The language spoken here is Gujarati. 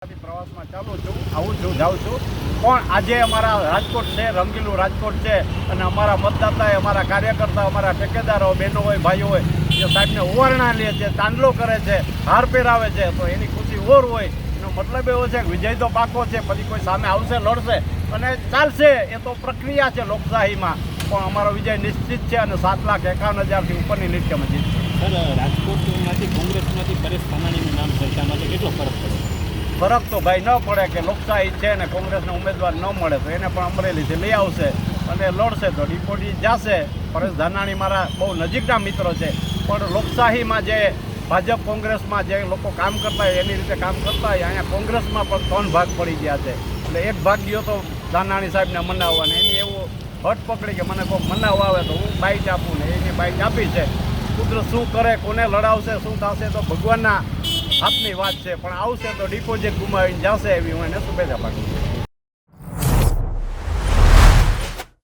પ્રવાસમાં ચાલુ છું, આવું છું, જાઉં છું. પણ આજે અમારા રાજકોટ છે, રંગીલું રાજકોટ છે અને અમારા મતદાતાએ, અમારા કાર્યકર્તા, અમારા ઠેકેદારો, બહેનો હોય, ભાઈઓ હોય જે સાહેબને ઓવરણા લે છે, ચાંદલો કરે છે, હાર પહેરાવે છે, તો એની ખુશી ઓર હોય. એનો મતલબ એવો છે કે વિજય તો પાકો છે, પછી કોઈ સામે આવશે, લડશે અને ચાલશે, એ તો પ્રક્રિયા છે લોકશાહીમાં. પણ અમારો વિજય નિશ્ચિત છે અને સાત લાખ એકાવન હજારથી ઉપરની લીટ અમે જીતશું રાજકોટમાંથી કોંગ્રેસમાંથી પરેશ ધાનાણીનું નામ ચર્ચામાં કેટલો ફરક પડે? ફરક તો ભાઈ ન પડે કે લોકશાહી છે ને કોંગ્રેસના ઉમેદવાર ન મળે તો એને પણ અમરેલીથી લઈ આવશે અને લડશે તો ડિપોટી જશે. પરેશ ધાનાણી મારા બહુ નજીકના મિત્રો છે. પણ લોકશાહીમાં જે ભાજપ કોંગ્રેસમાં જે લોકો કામ કરતા હોય એની રીતે કામ કરતા હોય, અહીંયા કોંગ્રેસમાં પણ ત્રણ ભાગ પડી ગયા છે. એટલે એક ભાગ ગયો તો ધાનાણી સાહેબને મનાવવાનો. એની એવું હટ પકડી કે મને કોઈ મનાવવા આવે તો હું બાઇટ આપું ને એની બાઇટ આપી છે. કુદરત શું કરે, કોને લડાવશે, શું થશે તો ભગવાનના હાથની વાત છે પણ આવશે તો ડિપોઝિટ ગુમાવીને જશે એવી હું એને શુભેચ્છા પાઠવું